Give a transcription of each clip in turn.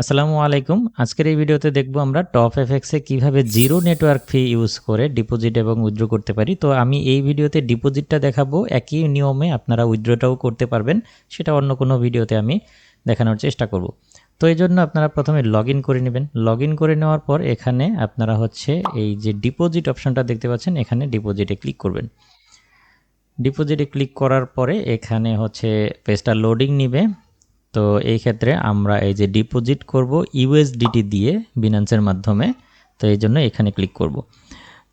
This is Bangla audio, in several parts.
আসসালামু আলাইকুম। আজকের এই ভিডিওতে দেখব আমরা টপ এফএক্সে কীভাবে জিরো নেটওয়ার্ক ফি ইউজ করে ডিপোজিট এবং উইথড্র করতে পারি। তো আমি এই ভিডিওতে ডিপোজিটটা দেখাবো। একই নিয়মে আপনারা উইথড্রটাও করতে পারবেন। সেটা অন্য কোনো ভিডিওতে আমি দেখানোর চেষ্টা করব। তো এই জন্য আপনারা প্রথমে লগ করে নেবেন। লগ করে নেওয়ার পর এখানে আপনারা হচ্ছে এই যে ডিপোজিট অপশনটা দেখতে পাচ্ছেন, এখানে ডিপোজিটে ক্লিক করবেন। ডিপোজিটে ক্লিক করার পরে এখানে হচ্ছে পেজটা লোডিং নিবে। তো এই ক্ষেত্রে আমরা এই যে ডিপোজিট করব ইউএসডিটি দিয়ে বিনান্সের মাধ্যমে, তো এই জন্য এখানে ক্লিক করব।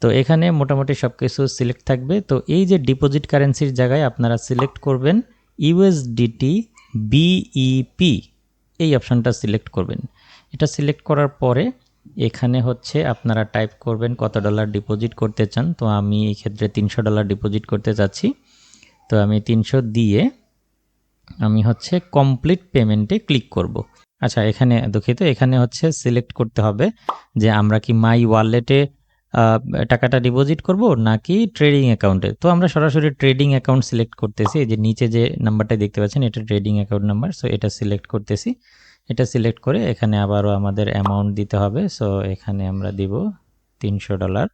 তো এখানে মোটামুটি সব কিছু সিলেক্ট থাকবে। তো এই যে ডিপোজিট কারেন্সির জায়গায় আপনারা সিলেক্ট করবেন ইউএসডিটি বিইপি এই অপশানটা সিলেক্ট করবেন। এটা সিলেক্ট করার পরে এখানে হচ্ছে আপনারা টাইপ করবেন কত ডলার ডিপোজিট করতে চান। তো আমি এই ক্ষেত্রে তিনশো ডলার ডিপোজিট করতে চাচ্ছি তো আমি তিনশো দিয়ে আমি হচ্ছে কমপ্লিট পেমেন্টে ক্লিক করব। আচ্ছা এখানে দুঃখিত, এখানে হচ্ছে সিলেক্ট করতে হবে যে আমরা কি মাই ওয়ালেটে টাকাটা ডিপোজিট করব নাকি ট্রেডিং অ্যাকাউন্টে তো আমরা সরাসরি ট্রেডিং অ্যাকাউন্ট সিলেক্ট করতেছি যে নিচে যে নাম্বারটা দেখতে পাচ্ছেন, এটা ট্রেডিং অ্যাকাউন্ট নাম্বার সো এটা সিলেক্ট করতেছি। এটা সিলেক্ট করে এখানে আবারও আমাদের অ্যামাউন্ট দিতে হবে সো এখানে আমরা দিব তিনশো ডলার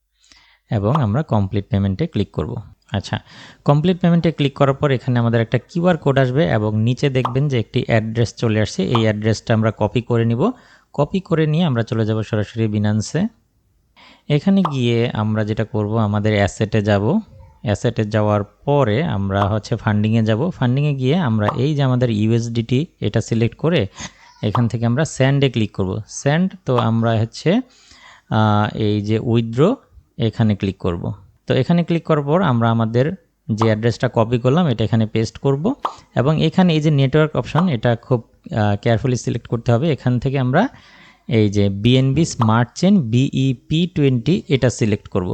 এবং আমরা কমপ্লিট পেমেন্টে ক্লিক করব। আচ্ছা কমপ্লিট পেমেন্টে ক্লিক করার পর এখানে আমাদের একটা কিউআর কোড আসবে এবং নিচে দেখবেন যে একটি অ্যাড্রেস চলে আসছে। এই অ্যাড্রেসটা আমরা কপি করে নিব। কপি করে নিয়ে আমরা চলে যাব সরাসরি বিনান্সে এখানে গিয়ে আমরা যেটা করব, আমাদের অ্যাসেটে যাব। অ্যাসেটে যাওয়ার পরে আমরা হচ্ছে ফান্ডিংয়ে যাব। ফান্ডিংয়ে গিয়ে আমরা এই যে আমাদের ইউএসডিটি এটা সিলেক্ট করে এখান থেকে আমরা স্যান্ডে ক্লিক করব। স্যান্ড তো আমরা হচ্ছে এই যে উইথড্র এখানে ক্লিক করব। তো এখানে ক্লিক করার পর আমরা আমাদের যে অ্যাড্রেসটা কপি করলাম, এটা এখানে পেস্ট করব এবং এখানে এই যে নেটওয়ার্ক অপশন এটা খুব কেয়ারফুলি সিলেক্ট করতে হবে এখান থেকে আমরা এই যে BNB smart chain BEP twenty এটা সিলেক্ট করব।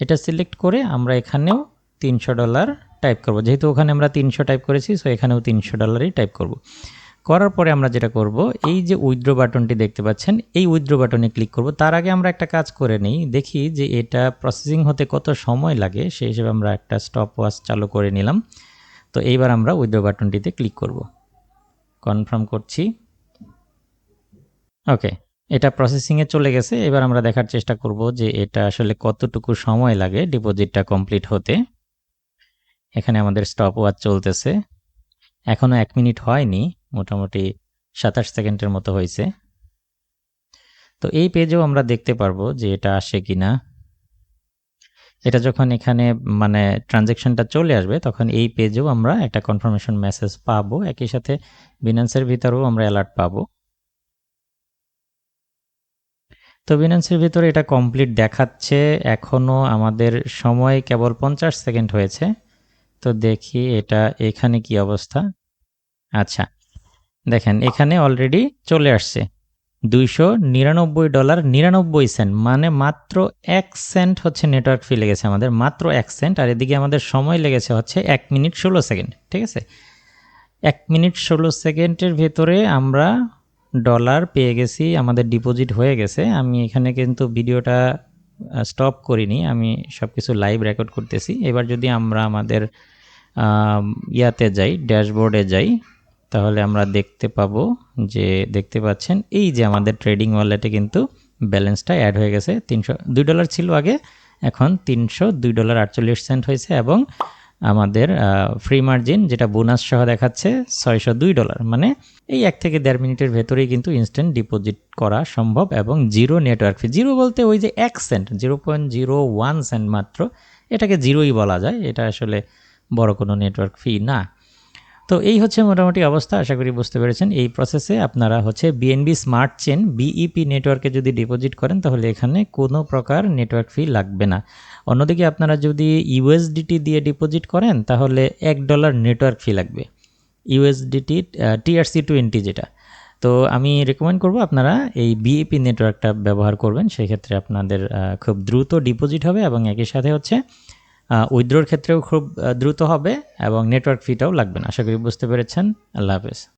এটা সিলেক্ট করে আমরা এখানেও তিনশো ডলার টাইপ করব যেহেতু ওখানে আমরা তিনশো টাইপ করেছি সো এখানেও তিনশো ডলারই টাইপ করব। করার পরে আমরা যেটা করব, এই যে উইথড্র বাটনটি দেখতে পাচ্ছেন, এই উইথড্র বাটনে ক্লিক করব। তার আগে আমরা একটা কাজ করে নিই, দেখি যে এটা প্রসেসিং হতে কত সময় লাগে, সেই হিসেবে আমরা একটা স্টপ ওয়াচ চালু করে নিলাম। তো এইবার আমরা উইথড্র বাটনটিতে ক্লিক করব। কনফার্ম করছি। ওকে এটা প্রসেসিংয়ে চলে গেছে। এবার আমরা দেখার চেষ্টা করব যে এটা আসলে কতটুকু সময় লাগে ডিপোজিটটা কমপ্লিট হতে। এখানে আমাদের স্টপ ওয়াচ চলতেছে। এখনও এক মিনিট হয়নি। মোটামুটি সাতাশ সেকেন্ডের মতো হয়েছে। তো এই পেজেও আমরা দেখতে পারব যে এটা আসে কি না এটা যখন এখানে মানে ট্রানজেকশনটা চলে আসবে, তখন এই পেজেও আমরা একটা কনফার্মেশন মেসেজ পাবো। একই সাথে বিনান্সের ভিতরেও আমরা অ্যালার্ট পাবো। তো বিনান্সের ভিতরে এটা কমপ্লিট দেখাচ্ছে। এখনও আমাদের সময় কেবল পঞ্চাশ সেকেন্ড হয়েছে। তো দেখি এটা এখানে কি অবস্থা। আচ্ছা দেখেন, এখানে অলরেডি চলে আসছে। দুইশো নিরানব্বই ডলার নিরানব্বই সেন্ট মানে মাত্র এক সেন্ট হচ্ছে নেটওয়ার্ক ফি লেগেছে আমাদের, মাত্র এক সেন্ট আর এদিকে আমাদের সময় লেগেছে হচ্ছে এক মিনিট ষোলো সেকেন্ড ঠিক আছে? এক মিনিট ষোলো সেকেন্ডের ভেতরে আমরা ডলার পেয়ে গেছি, আমাদের ডিপোজিট হয়ে গেছে। আমি এখানে কিন্তু ভিডিওটা স্টপ করিনি, আমি সব কিছু লাইভ রেকর্ড করতেছি। এবার যদি আমরা আমাদের ইয়াতে যাই ড্যাশবোর্ডে যাই তাহলে আমরা দেখতে পাবো যে, দেখতে পাচ্ছেন, এই যে আমাদের ট্রেডিং ওয়ালেটে কিন্তু ব্যালেন্সটা অ্যাড হয়ে গেছে। তিনশো, দুই ডলার ছিল আগে, এখন তিনশো, দুই ডলার আটচল্লিশ সেন্ট হয়েছে এবং আমাদের ফ্রি মার্জিন যেটা বোনাস সহ দেখাচ্ছে ছয়শো দুই ডলার মানে এই এক থেকে দেড় মিনিটের ভেতরেই কিন্তু ইনস্ট্যান্ট ডিপোজিট করা সম্ভব এবং জিরো নেটওয়ার্ক ফি জিরো বলতে ওই যে এক cent zero point zero one cent মাত্র। এটাকে জিরোই বলা যায়। এটা আসলে বড় কোনো নেটওয়ার্ক ফি না। তো এই হচ্ছে মোটামুটি অবস্থা, আশা করি বুঝতে পেরেছেন। এই প্রসেসে আপনারা হচ্ছে বিএনবি স্মার্ট চেন বিইপি নেটওয়ার্কে যদি ডিপোজিট করেন, তাহলে এখানে কোনো প্রকার নেটওয়ার্ক ফি লাগবে না। অন্যদিকে আপনারা যদি ইউএসডিটি দিয়ে ডিপোজিট করেন, তাহলে এক ডলার নেটওয়ার্ক ফি লাগবে। ইউএসডিটি টিআরসি টোয়েন্টি যেটা। তো আমি রেকমেন্ড করব আপনারা এই বিএপি নেটওয়ার্কটা ব্যবহার করবেন। সেক্ষেত্রে আপনাদের খুব দ্রুত ডিপোজিট হবে এবং একই সাথে হচ্ছে উইথড্রোর ক্ষেত্রেও খুব দ্রুত হবে এবং নেটওয়ার্ক ফিটাও লাগবে না। আশা করি বুঝতে পেরেছেন। আল্লাহ হাফেজ।